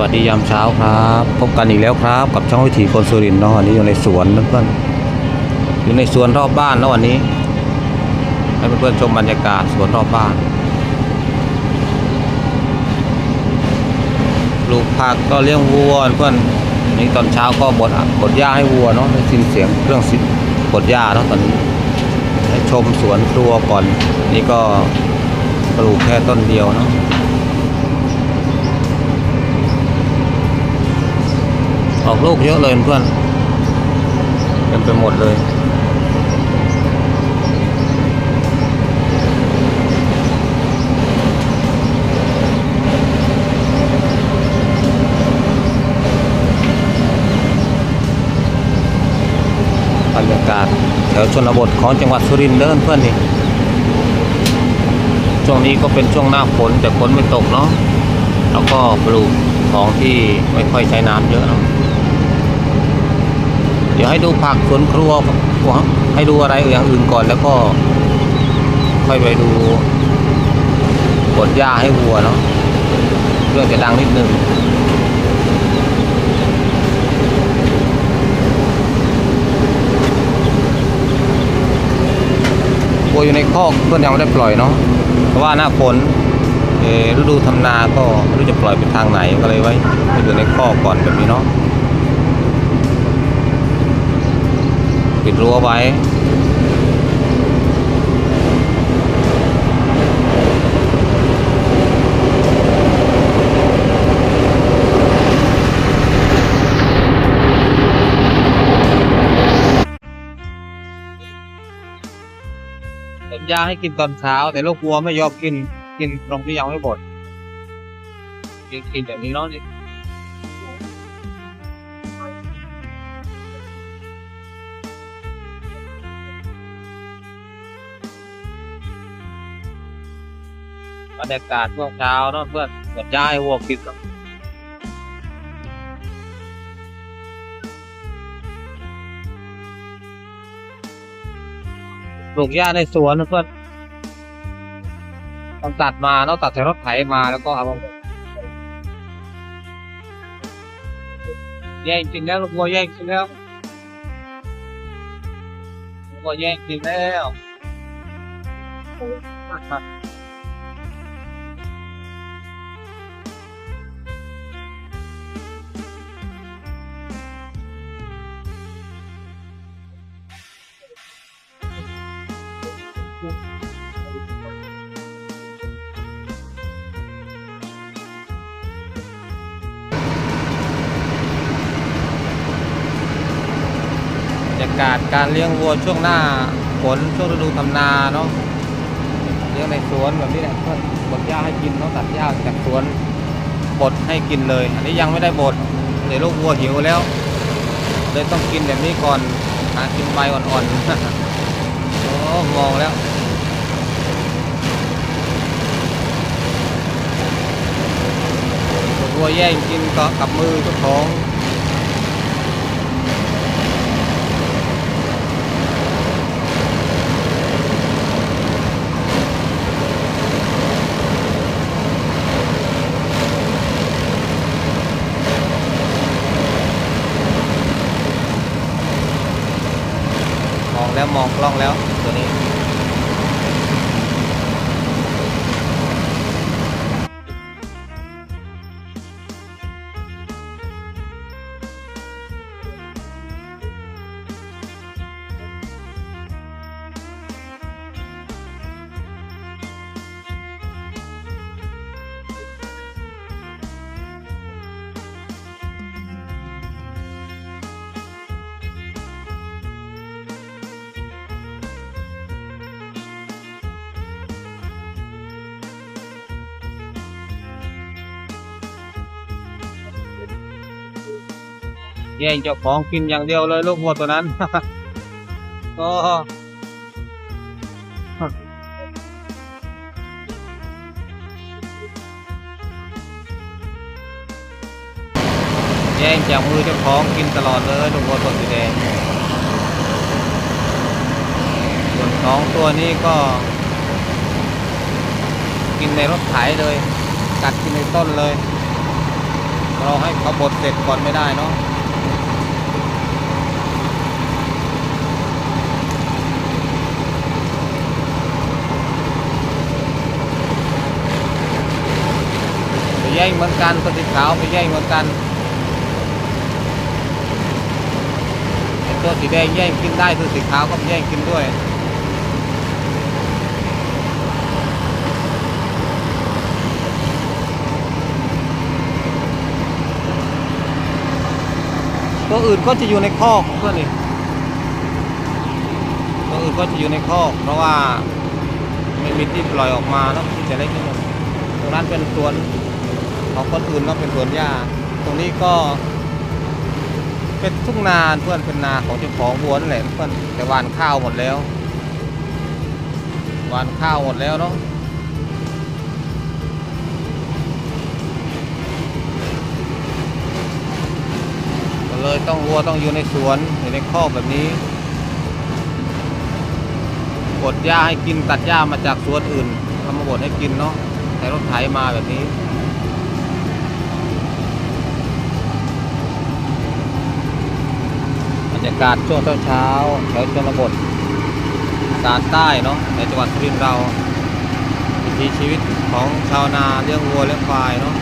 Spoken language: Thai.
วัสดียามเช้าครับ พบกันอีกแล้วครับ กับช่องวิถีคนสุรินทร์เนาะวันนี้อยู่ในสวนเพื่อนอยู่ในสวนรอบบ้านเนาะวันนี้ ให้เพื่อนๆชมบรรยากาศสวนรอบบ้านปลูกผักก็เลี้ยงวัวเพื่อนนี่ตอนเช้าก็บดอะบดหญ้าให้วัวเนาะได้ยินเสียงเครื่องสิบดหญ้าเนาะตอนนี้ให้ชมสวนครัวก่อน นี่ก็ปลูกแค่ต้นเดียวเนาะ ออกลูกเยอะเลยเพื่อนเต็มไปหมดเลยบรรยากาศแถวชนบทของจังหวัดสุรินทร์เดินเพื่อนนี่ช่วงนี้ก็เป็นช่วงหน้าฝนแต่ฝนไม่ตกเนาะแล้วก็ปลูกของที่ไม่ค่อยใช้น้ำเยอะเนาะ เดี๋ยวให้ดูผักสวนครัวให้ดูอะไรอย่างอื่นก่อนแล้วก็ ค่อยไปดูกดหญ้าให้วัวเนาะเรื่องจะดังนิดนึงวัวอยู่ในคอกเพื่อนยังไม่ได้ปล่อยเนาะเพราะว่าหน้าฝนฤดูทำนาก็ไม่รู้จะปล่อยไปทางไหนก็เลยไว้ให้อยู่ในคอกก่อนแบบนี้เนาะ ปิดรั้วไว้ ผมยาให้กินตอนเช้า แต่ลูกวัวไม่ยอมกิน กินตรงที่ยังไม่บดกินกินแบบนี้เนาะ บรรยากาศช่วงเช้าเนาะเพื่อนกดย้ายวัวกินกับปลูกหญ้าในสวนนะเพื่อนต้องตัดมาต้องตัดใส่รถไถมาแล้วก็เอามาแย่งจริงแล้วลูกวัวแย่งจริงแล้วลูกวัวแย่งจริงแล้วากาศการเลี้ยงวัวช่วงหน้าฝนช่วงฤดูทำนาเนาะเลี้ยงในสวนแบบนี้แหละเพื่อบดหญ้าให้กินเนาะตัดหญ้าจากสวนบดให้กินเลย อันนี้ยังไม่ได้บดเดี๋ยวลูกวัวหิวแล้วเลยต้องกินแบบนี้ก่อนหากินใบอ่อนๆโอ้มองแล้ววัวแย่งกินก็กับมือเจ้าของ มองแล้วมองกล้องแล้วตัวนี้ แย่งเจ้าของกินอย่างเดียวเลยลูกวัวตัวนั้นก็แย่งจากมือเจ้าของกินตลอดเลยลูกวัวตัวสีแดงส่วนสองตัวนี้ก็ กินในรถไถเลย กัดกินในต้นเลย เราให้เขาบดเสร็จก่อนไม่ได้เนาะ แย่งเหมือนกันตัวสีขาวไปแย่งเหมือนกันตัวสีแดงแย่งกินได้ตัวสีขาวก็แย่งกินด้วยตัวอื่นก็จะอยู่ในคอกเพื่อนนี่ตัวอื่นก็จะอยู่ในคอกเพราะว่าไม่มีที่ปล่อยออกมาเนาะที่จะเล็กนินตรงนั้นเป็นสวน ของคนอื่นก็เป็นสวนหญ้า ตรงนี้ก็ เป็นทุ่งนาเพื่อนเป็นนาของเจ้าของวัวนั่นแหละเพื่อนแต่หวานข้าวหมดแล้วหวานข้าวหมดแล้วเนาะเลยต้องวัวต้องอยู่ในสวนอยู่ในคอกแบบนี้บดหญ้าให้กินตัดหญ้ามาจากสวนอื่นทำมาบดให้กินเนาะใช้รถไถมาแบบนี้ รรยากาศช่วงเช้าๆแถวชนบทสารใต้เนาะในจังหวัดสุรินทร์เราวิถีชีวิตของชาวนาเลี้ยงวัวเลี้ยงควายเนาะ